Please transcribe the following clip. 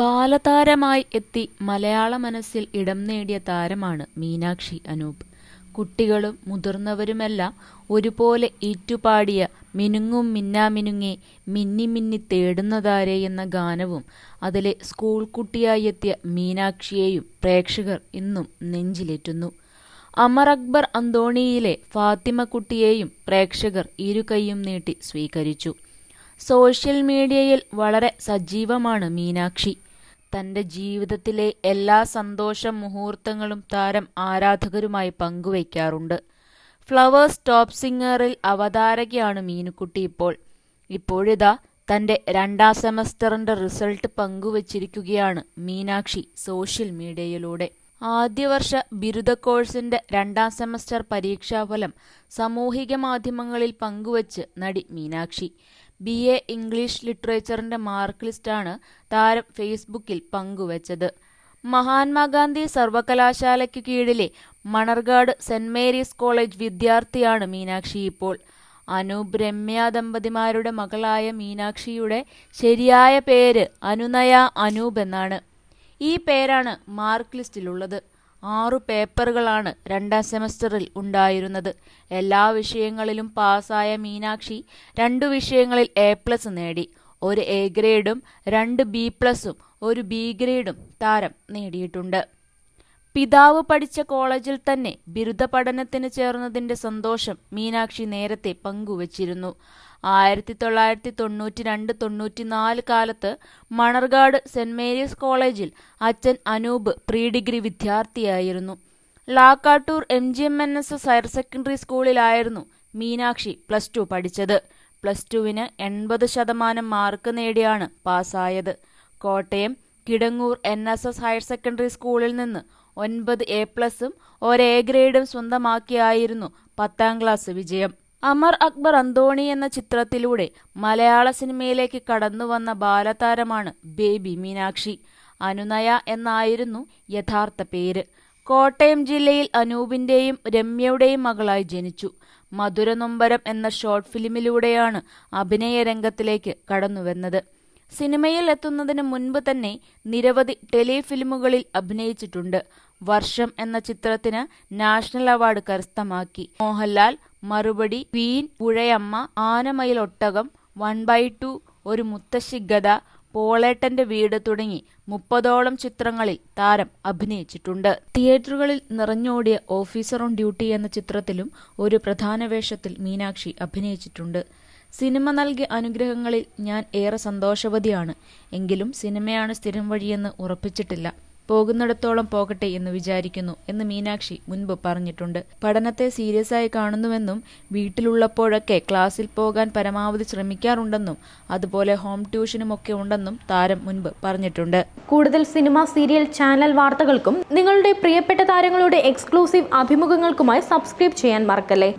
ബാലതാരമായി എത്തി മലയാള മനസ്സിൽ ഇടം നേടിയ താരമാണ് മീനാക്ഷി അനൂപ്. കുട്ടികളും മുതിർന്നവരുമെല്ലാം ഒരുപോലെ ഏറ്റുപാടിയ മിനുങ്ങും മിന്നാമിനുങ്ങെ മിന്നി മിന്നി തേടുന്നതാരെ എന്ന ഗാനവും അതിലെ സ്കൂൾ കുട്ടിയായി എത്തിയ മീനാക്ഷിയെയും പ്രേക്ഷകർ ഇന്നും നെഞ്ചിലേറ്റുന്നു. അമർ അക്ബർ അന്തോണിയിലെ ഫാത്തിമക്കുട്ടിയെയും പ്രേക്ഷകർ ഇരുകൈയും നീട്ടി സ്വീകരിച്ചു. സോഷ്യൽ മീഡിയയിൽ വളരെ സജീവമാണ് മീനാക്ഷി. തന്റെ ജീവിതത്തിലെ എല്ലാ സന്തോഷ മുഹൂർത്തങ്ങളും താരം ആരാധകരുമായി പങ്കുവയ്ക്കാറുണ്ട്. ഫ്ലവേഴ്സ് ടോപ്പ് സിംഗറിൽ അവതാരകയാണ് മീനുക്കുട്ടി ഇപ്പോൾ. ഇപ്പോഴിതാ തന്റെ രണ്ടാം സെമസ്റ്ററിന്റെ റിസൾട്ട് പങ്കുവച്ചിരിക്കുകയാണ് മീനാക്ഷി സോഷ്യൽ മീഡിയയിലൂടെ. ആദ്യവർഷ ബിരുദ കോഴ്സിന്റെ രണ്ടാം സെമസ്റ്റർ പരീക്ഷാഫലം സാമൂഹിക മാധ്യമങ്ങളിൽ പങ്കുവച്ച് നടി മീനാക്ഷി. ബി എ ഇംഗ്ലീഷ് ലിറ്ററേച്ചറിന്റെ മാർക്ക് ലിസ്റ്റാണ് താരം ഫേസ്ബുക്കിൽ പങ്കുവച്ചത്. മഹാത്മാഗാന്ധി സർവകലാശാലയ്ക്ക് കീഴിലെ മണർകാട് സെന്റ് മേരീസ് കോളേജ് വിദ്യാർത്ഥിയാണ് മീനാക്ഷി ഇപ്പോൾ. അനൂപ് രമ്യ ദമ്പതിമാരുടെ മകളായ മീനാക്ഷിയുടെ ശരിയായ പേര് അനുനയ അനൂപ് എന്നാണ്. ഈ പേരാണ് മാർക്ക് ലിസ്റ്റിലുള്ളത്. ആറു പേപ്പറുകളാണ് രണ്ടാം സെമസ്റ്ററിൽ ഉണ്ടായിരുന്നത്. എല്ലാ വിഷയങ്ങളിലും പാസ്സായ മീനാക്ഷി രണ്ടു വിഷയങ്ങളിൽ എ പ്ലസ് നേടി. ഒരു എ ഗ്രേഡും രണ്ട് ബി പ്ലസും ഒരു ബി ഗ്രേഡും താരം നേടിയിട്ടുണ്ട്. പിതാവ് പഠിച്ച കോളേജിൽ തന്നെ ബിരുദ പഠനത്തിന് ചേർന്നതിന്റെ സന്തോഷം മീനാക്ഷി നേരത്തെ പങ്കുവച്ചിരുന്നു. ആയിരത്തി തൊള്ളായിരത്തി തൊണ്ണൂറ്റി രണ്ട് തൊണ്ണൂറ്റിനാല് കാലത്ത് മണർകാട് സെന്റ് മേരീസ് കോളേജിൽ അച്ഛൻ Anoop pre degree വിദ്യാർത്ഥിയായിരുന്നു. Lakkattoor M G M N S S higher secondary സ്കൂളിലായിരുന്നു മീനാക്ഷി പ്ലസ് ടു പഠിച്ചത്. പ്ലസ് ടുവിന് എൺപത് ശതമാനം മാർക്ക് നേടിയാണ് പാസ്സായത്. Kottayam Kidangoor N S S higher secondary സ്കൂളിൽ നിന്ന് ഒൻപത് എ പ്ലസും ഒരു എ ഗ്രേഡും സ്വന്തമാക്കിയായിരുന്നു പത്താം ക്ലാസ് വിജയം. അമർ അക്ബർ അന്തോണി എന്ന ചിത്രത്തിലൂടെ മലയാള സിനിമയിലേക്ക് കടന്നുവന്ന ബാലതാരമാണ് ബേബി മീനാക്ഷി. അനുനയ എന്നായിരുന്നു യഥാർത്ഥ പേര്. കോട്ടയം ജില്ലയിൽ അനൂപിന്റെയും രമ്യയുടെയും മകളായി ജനിച്ചു. മധുരനൊമ്പരം എന്ന ഷോർട്ട് ഫിലിമിലൂടെയാണ് അഭിനയ രംഗത്തിലേക്ക് കടന്നുവന്നത്. സിനിമയിൽ എത്തുന്നതിന് മുൻപ് തന്നെ നിരവധി ടെലിഫിലിമുകളിൽ അഭിനയിച്ചിട്ടുണ്ട്. വർഷം എന്ന ചിത്രത്തിന് നാഷണൽ അവാർഡ് കരസ്ഥമാക്കി. മോഹൻലാൽ മറുപടി വീൻ പുഴയമ്മ ആനമയിൽ ഒട്ടകം വൺ ബൈ ടു ഒരു മുത്തശ്ശി ഗത പോളേട്ടന്റെ വീട് തുടങ്ങി മുപ്പതോളം ചിത്രങ്ങളിൽ താരം അഭിനയിച്ചിട്ടുണ്ട്. തിയേറ്ററുകളിൽ നിറഞ്ഞോടിയ ഓഫീസർ ഓൺ ഡ്യൂട്ടി എന്ന ചിത്രത്തിലും ഒരു പ്രധാന വേഷത്തിൽ മീനാക്ഷി അഭിനയിച്ചിട്ടുണ്ട്. സിനിമ നൽകിയ അനുഗ്രഹങ്ങളിൽ ഞാൻ ഏറെ സന്തോഷവതിയാണ്. എങ്കിലും സിനിമയാണ് സ്ഥിരം വഴിയെന്ന് ഉറപ്പിച്ചിട്ടില്ല. പോകുന്നിടത്തോളം പോകട്ടെ എന്ന് വിചാരിക്കുന്നു എന്ന് മീനാക്ഷി മുൻപ് പറഞ്ഞിട്ടുണ്ട്. പഠനത്തെ സീരിയസ് ആയി കാണുന്നുവെന്നും വീട്ടിലുള്ളപ്പോഴൊക്കെ ക്ലാസ്സിൽ പോകാൻ പരമാവധി ശ്രമിക്കാറുണ്ടെന്നും അതുപോലെ ഹോം ട്യൂഷനും ഒക്കെ ഉണ്ടെന്നും താരം മുൻപ് പറഞ്ഞിട്ടുണ്ട്. കൂടുതൽ സിനിമ സീരിയൽ ചാനൽ വാർത്തകൾക്കും നിങ്ങളുടെ പ്രിയപ്പെട്ട താരങ്ങളുടെ എക്സ്ക്ലൂസീവ് അഭിമുഖങ്ങൾക്കുമായി സബ്സ്ക്രൈബ് ചെയ്യാൻ മറക്കല്ലേ?